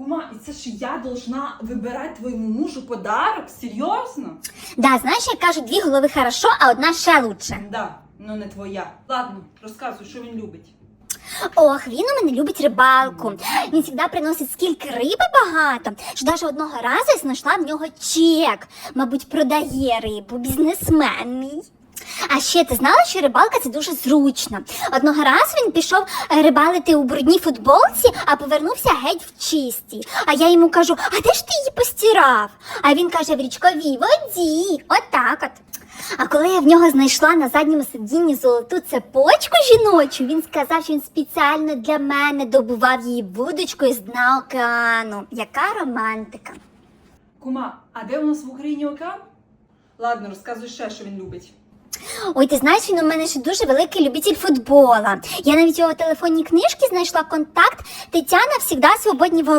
Кума, і це ж я должна вибирати твоєму мужу подарок? Серйозно? Да, знаєш, як кажуть, дві голови хорошо, а одна ще лучше. Да, ну не твоя. Ладно, розказуй, що він любить. Ох, він у мене любить рибалку. Він завжди приносить скільки риби багато, що навіть одного разу я знайшла в нього чек. Мабуть, продає рибу, бізнесмен мій. А ще ти знала, що рибалка це дуже зручно. Одного разу він пішов е, рибалити у брудній футболці, а повернувся геть в чистій. А я йому кажу: а де ж ти її постирав? А він каже: в річковій воді. Отак от. А коли я в нього знайшла на задньому сидінні золоту цепочку жіночу, він сказав, що він спеціально для мене добував її вудочкою з дна океану. Яка романтика. Кума, а де у нас в Україні океан? Ладно, розказуй ще, що він любить. Ой, ти знаєш, він у мене ще дуже великий любитель футбола. Я навіть його телефонній книжці знайшла контакт Тетяна завжди свободні